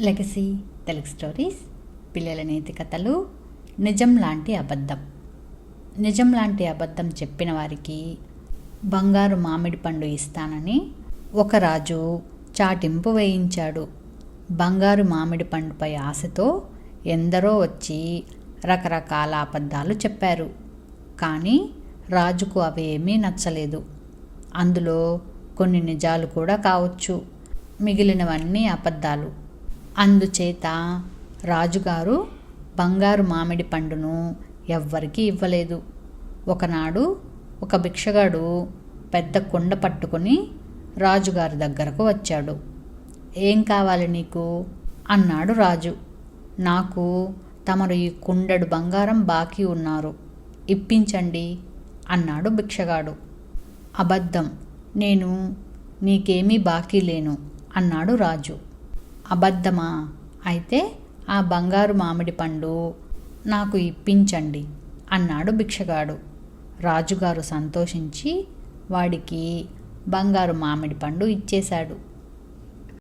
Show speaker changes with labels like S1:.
S1: Legacy Telugu stories పిల్లల నీతి కథలు నిజం లాంటి అబద్ధం. నిజం లాంటి అబద్ధం చెప్పిన వారికి బంగారు మామిడి పండు ఇస్తానని ఒక రాజు చాటింపు వేయించాడు. బంగారు మామిడి పండుపై ఆశతో ఎందరో వచ్చి రకరకాల అబద్ధాలు చెప్పారు. కానీ రాజుకు అవి ఏమీ నచ్చలేదు. అందులో కొన్ని నిజాలు కూడా కావచ్చు. మిగిలినవన్నీ అబద్ధాలు. అందుచేత రాజుగారు బంగారు మామిడి పండును ఎవ్వరికీ ఇవ్వలేదు. ఒకనాడు ఒక భిక్షగాడు పెద్ద కుండ పట్టుకొని రాజుగారి దగ్గరకు వచ్చాడు. ఏం కావాలి నీకు? అన్నాడు రాజు. నాకు తమరు ఈ కుండడు బంగారం బాకీ ఉన్నారు. ఇప్పించండి అన్నాడు భిక్షగాడు. అబద్ధం. నేను నీకేమీ బాకీ లేను అన్నాడు రాజు. అబద్ధమా? అయితే ఆ బంగారు మామిడి పండు నాకు ఇప్పించండి అన్నాడు భిక్షగాడు. రాజుగారు సంతోషించి వాడికి బంగారు మామిడి పండు ఇచ్చేశాడు.